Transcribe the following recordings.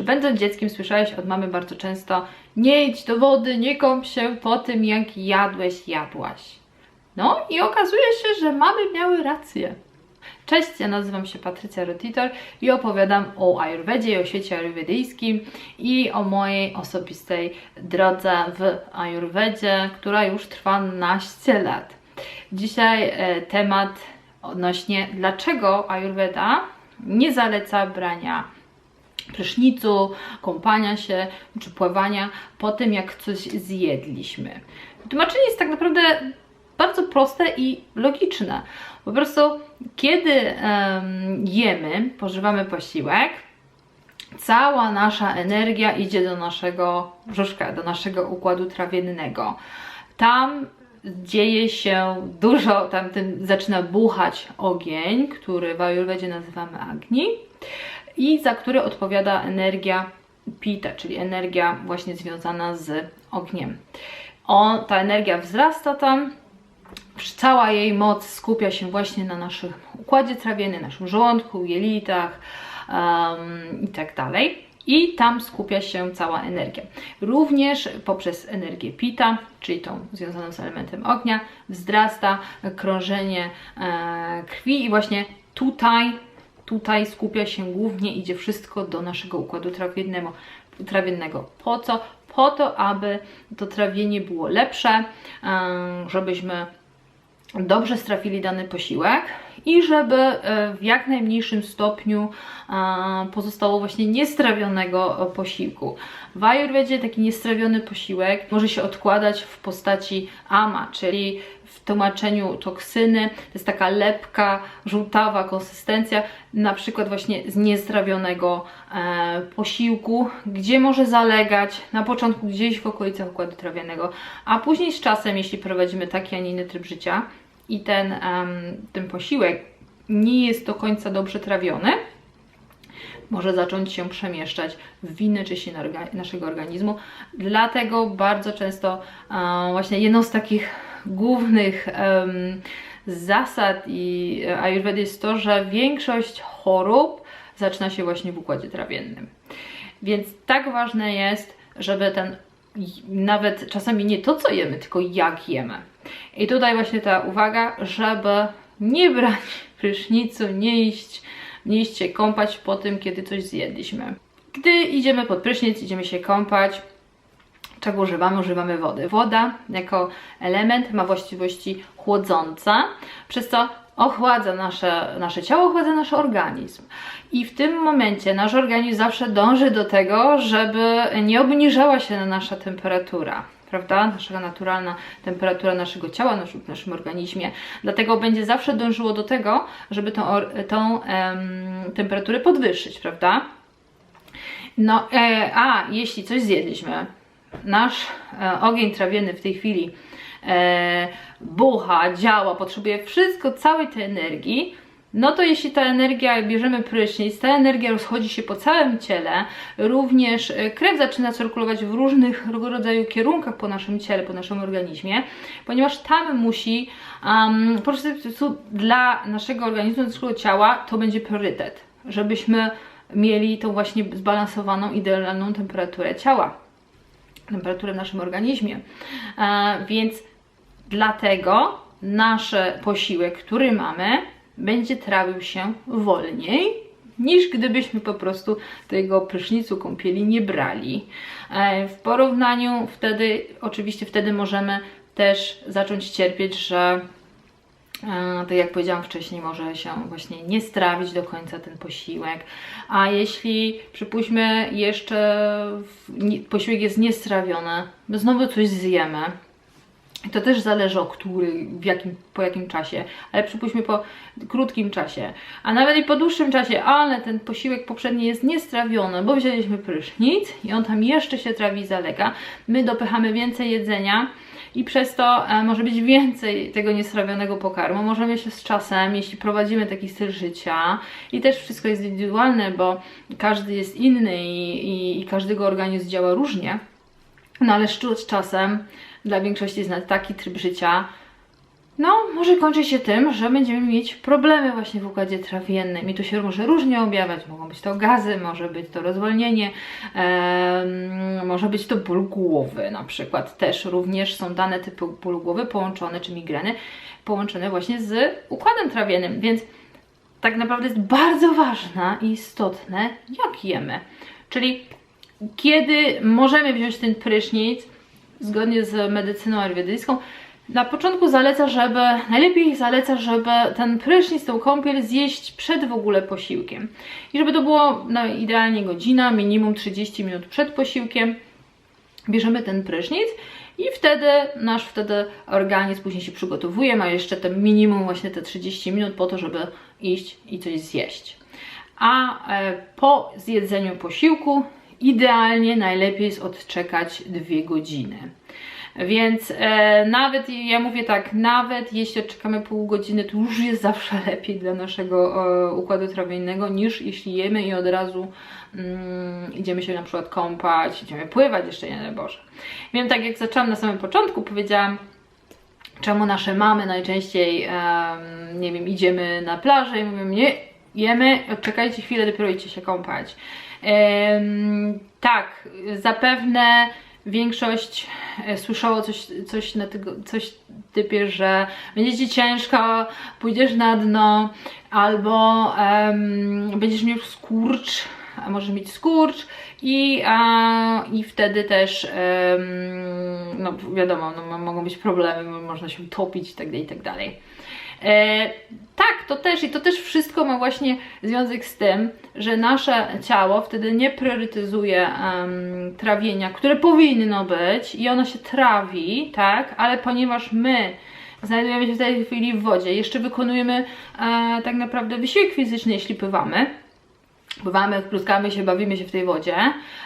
Czy będąc dzieckiem słyszałeś od mamy bardzo często nie idź do wody, nie kąp się po tym jak jadłeś, jadłaś. No i okazuje się, że mamy miały rację. Cześć, ja nazywam się Patrycja Rotitor i opowiadam o Ayurvedzie i o świecie ayurwedyjskim i o mojej osobistej drodze w Ayurvedzie, która już trwa naście lat. Dzisiaj e, temat odnośnie dlaczego Ayurveda nie zaleca brania prysznicu, kąpania się czy pływania po tym, jak coś zjedliśmy. Tłumaczenie jest tak naprawdę bardzo proste i logiczne. Po prostu, kiedy em, jemy, pożywamy posiłek, cała nasza energia idzie do naszego brzuszka, do naszego układu trawiennego. Tam dzieje się dużo, tam zaczyna buchać ogień, który w Ayurvedzie nazywamy Agni i za który odpowiada energia Pita, czyli energia właśnie związana z ogniem. Ta energia wzrasta tam, cała jej moc skupia się właśnie na naszym układzie trawiennym, naszym żołądku, jelitach um, i dalej. I tam skupia się cała energia. Również poprzez energię pita, czyli tą związaną z elementem ognia, wzrasta krążenie e, krwi i właśnie tutaj, tutaj skupia się głównie, idzie wszystko do naszego układu trawiennego. trawiennego. Po co? Po to, aby to trawienie było lepsze, żebyśmy dobrze strafili dany posiłek i żeby e, w jak najmniejszym stopniu e, pozostało właśnie niestrawionego posiłku. W Ayurvedzie taki niestrawiony posiłek może się odkładać w postaci ama, czyli w tłumaczeniu toksyny. To jest taka lepka, żółtawa konsystencja, na przykład właśnie z niestrawionego e, posiłku, gdzie może zalegać na początku gdzieś w okolicach układu trawiennego, a później z czasem, jeśli prowadzimy taki, a nie inny tryb życia i ten, ten posiłek nie jest do końca dobrze trawiony, może zacząć się przemieszczać w winne części naszego organizmu. Dlatego bardzo często um, właśnie jedną z takich głównych zasad i Ayurvedy jest to, że większość chorób zaczyna się właśnie w układzie trawiennym. Więc tak ważne jest, żeby ten nawet czasami nie to, co jemy, tylko jak jemy. I tutaj właśnie ta uwaga, żeby nie brać prysznicu, nie iść, nie iść się kąpać po tym, kiedy coś zjedliśmy. Gdy idziemy pod prysznic, idziemy się kąpać, czego używamy? Używamy wody. Woda jako element ma właściwości chłodzące, przez co ochładza nasze, nasze ciało, ochładza nasz organizm. I w tym momencie nasz organizm zawsze dąży do tego, żeby nie obniżała się nasza temperatura prawda? Nasza naturalna temperatura naszego ciała w naszym organizmie. Dlatego będzie zawsze dążyło do tego, żeby tą, tą temperaturę podwyższyć, prawda? No, e, a jeśli coś zjedliśmy, nasz e, ogień trawienny w tej chwili e, bucha, działa, potrzebuje wszystko, całej tej energii, no to jeśli ta energia, bierzemy prysznic, ta energia rozchodzi się po całym ciele, również e, krew zaczyna cyrkulować w różnych rodzaju kierunkach po naszym ciele, po naszym organizmie, ponieważ tam musi, um, po prostu dla naszego organizmu, naszego ciała to będzie priorytet, żebyśmy mieli tą właśnie zbalansowaną, idealną temperaturę ciała, temperaturę w naszym organizmie. E, więc dlatego nasz posiłek, który mamy, będzie trawił się wolniej niż gdybyśmy po prostu tego prysznicu kąpieli nie brali. E, w porównaniu wtedy, oczywiście wtedy możemy też zacząć cierpieć, że tak jak powiedziałam wcześniej, może się właśnie nie strawić do końca ten posiłek. A jeśli przypuśćmy jeszcze posiłek jest niestrawiony, znowu coś zjemy, to też zależy o który, w jakim, po jakim czasie, ale przypuśćmy po krótkim czasie, a nawet i po dłuższym czasie, ale ten posiłek poprzedni jest niestrawiony, bo wzięliśmy prysznic i on tam jeszcze się trawi i zalega, my dopychamy więcej jedzenia i przez to e, może być więcej tego niestrawionego pokarmu. Możemy się z czasem, jeśli prowadzimy taki styl życia i też wszystko jest indywidualne, bo każdy jest inny i, i, i każdego organizm działa różnie, no ale z czasem dla większości z nas taki tryb życia no, może kończyć się tym, że będziemy mieć problemy właśnie w układzie trawiennym i to się może różnie objawiać. Mogą być to gazy, może być to rozwolnienie, em, może być to ból głowy na przykład. Też również są dane typy bólu głowy połączone, czy migreny, połączone właśnie z układem trawiennym, więc tak naprawdę jest bardzo ważne i istotne, jak jemy. Czyli kiedy możemy wziąć ten prysznic, zgodnie z medycyną ayurwedyjską, na początku zaleca, żeby, najlepiej zaleca, żeby ten prysznic, tą kąpiel zjeść przed w ogóle posiłkiem. I żeby to było no, idealnie godzina, minimum 30 minut przed posiłkiem. Bierzemy ten prysznic i wtedy nasz wtedy organizm później się przygotowuje, ma jeszcze te minimum właśnie te 30 minut po to, żeby iść i coś zjeść. A e, po zjedzeniu posiłku idealnie najlepiej jest odczekać 2 godziny. Więc e, nawet, ja mówię tak, nawet jeśli odczekamy pół godziny, to już jest zawsze lepiej dla naszego e, układu trawiennego, niż jeśli jemy i od razu mm, idziemy się na przykład kąpać, idziemy pływać, jeszcze nie daj Boże. Wiem, tak jak zaczęłam na samym początku, powiedziałam, czemu nasze mamy najczęściej, em, nie wiem, idziemy na plażę i mówią, nie, jemy, odczekajcie chwilę, dopiero idźcie się kąpać. Tak, zapewne większość e, słyszało coś, coś na tego, coś typie, że będzie ci ciężko, pójdziesz na dno, albo będziesz miał skurcz, może mieć skurcz i, a, i wtedy też em, no wiadomo, no, mogą być problemy, można się utopić itd. itd. E, tak, to też i to też wszystko ma właśnie związek z tym, że nasze ciało wtedy nie priorytetyzuje em, trawienia, które powinno być i ono się trawi, tak, ale ponieważ my znajdujemy się w tej chwili w wodzie, jeszcze wykonujemy e, tak naprawdę wysiłek fizyczny, jeśli pływamy, pływamy, pluskamy się, bawimy się w tej wodzie,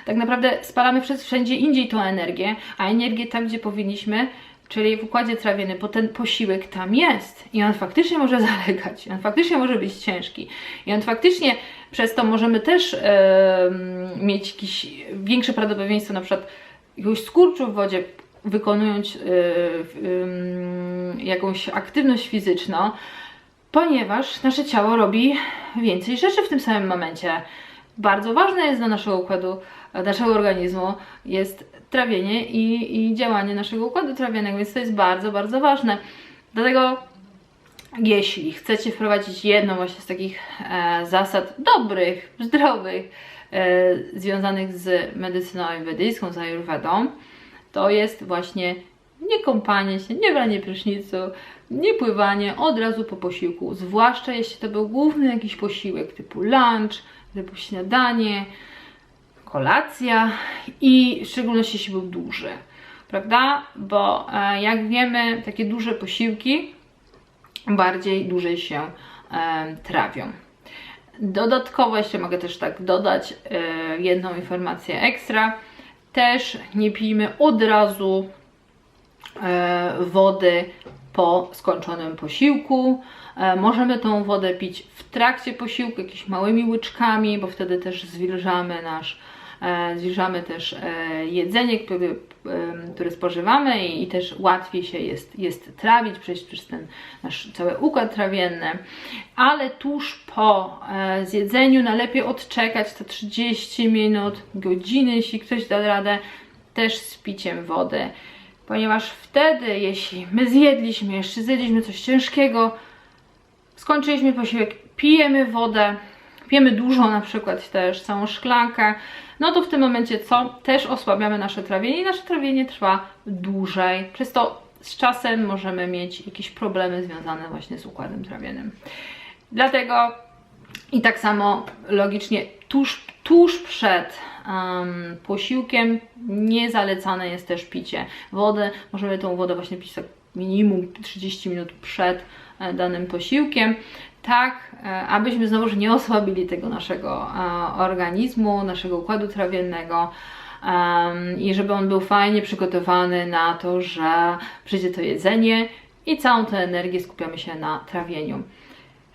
tak naprawdę spalamy wszędzie indziej tą energię, a energię tam, gdzie powinniśmy, czyli w układzie trawiennym, bo ten posiłek tam jest. I on faktycznie może zalegać, on faktycznie może być ciężki. I on faktycznie przez to możemy też e, mieć jakieś większe prawdopodobieństwo na przykład jakiegoś skurczu w wodzie, wykonując e, e, jakąś aktywność fizyczną, ponieważ nasze ciało robi więcej rzeczy w tym samym momencie. Bardzo ważne jest dla naszego układu, naszego organizmu jest trawienie i, i działanie naszego układu trawiennego, więc to jest bardzo, bardzo ważne. Dlatego jeśli chcecie wprowadzić jedną właśnie z takich e, zasad dobrych, zdrowych, e, związanych z medycyną ayurvedyjską, z ayurvedą, to jest właśnie nie kąpanie się, nie branie prysznicu, nie pływanie od razu po posiłku, zwłaszcza jeśli to był główny jakiś posiłek typu lunch, typu śniadanie, kolacja i w szczególności jeśli był duży, prawda? Bo e, jak wiemy, takie duże posiłki bardziej dłużej się e, trawią. Dodatkowo jeszcze mogę też tak dodać e, jedną informację ekstra. Też nie pijmy od razu wody po skończonym posiłku. E, możemy tą wodę pić w trakcie posiłku, jakimiś małymi łyczkami, bo wtedy też zwilżamy nasz e, zwilżamy też e, jedzenie, które, e, które spożywamy i, też łatwiej się jest, jest trawić, przejść przez ten nasz cały układ trawienny. Ale tuż po e, zjedzeniu najlepiej odczekać te 30 minut, godziny, jeśli ktoś da radę, też z piciem wody. Ponieważ wtedy, jeśli my zjedliśmy, jeszcze zjedliśmy coś ciężkiego, skończyliśmy posiłek, pijemy wodę, pijemy dużo na przykład też, całą szklankę, no to w tym momencie co? Też osłabiamy nasze trawienie i nasze trawienie trwa dłużej. Przez to z czasem możemy mieć jakieś problemy związane właśnie z układem trawiennym. Dlatego i tak samo logicznie tuż, tuż przed um, posiłkiem niezalecane jest też picie wody. Możemy tą wodę właśnie pić tak minimum 30 minut przed e, danym posiłkiem tak, e, abyśmy znowuż nie osłabili tego naszego e, organizmu, naszego układu trawiennego i żeby on był fajnie przygotowany na to, że przyjdzie to jedzenie i całą tę energię skupiamy się na trawieniu.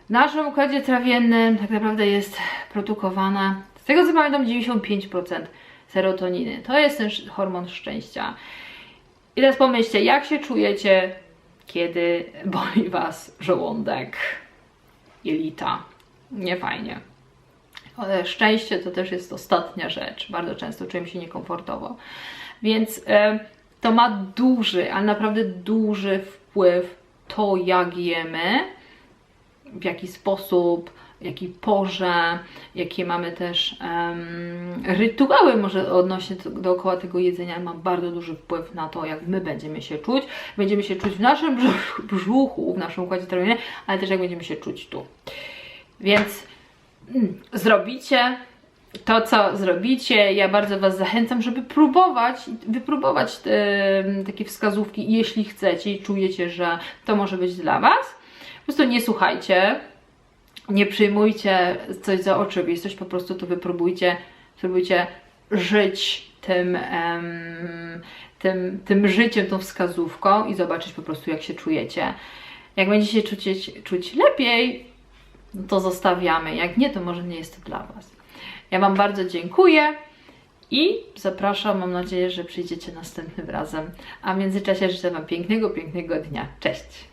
W naszym układzie trawiennym tak naprawdę jest produkowana, tego co pamiętam, 95% serotoniny. To jest ten hormon szczęścia. I teraz pomyślcie, jak się czujecie, kiedy boli Was żołądek, jelita. Nie fajnie. Szczęście to też jest ostatnia rzecz. Bardzo często czujemy się niekomfortowo. Więc e, to ma duży, ale naprawdę duży wpływ to, jak jemy, w jaki sposób, jakiej porze, jakie mamy też em, rytuały może odnośnie dookoła tego jedzenia ma bardzo duży wpływ na to, jak my będziemy się czuć. Będziemy się czuć w naszym brzuch- brzuchu, w naszym układzie trawiennym, ale też jak będziemy się czuć tu. Więc mm, zrobicie to, co zrobicie. Ja bardzo Was zachęcam, żeby próbować, wypróbować te, takie wskazówki, jeśli chcecie i czujecie, że to może być dla Was. Po prostu nie słuchajcie, nie przyjmujcie coś za oczywistość, po prostu to wypróbujcie, spróbujcie żyć tym, tym, tym życiem, tą wskazówką i zobaczyć po prostu, jak się czujecie. Jak będziecie czuć, czuć lepiej, to zostawiamy. Jak nie, to może nie jest to dla Was. Ja Wam bardzo dziękuję i zapraszam. Mam nadzieję, że przyjdziecie następnym razem. A w międzyczasie życzę Wam pięknego, pięknego dnia. Cześć!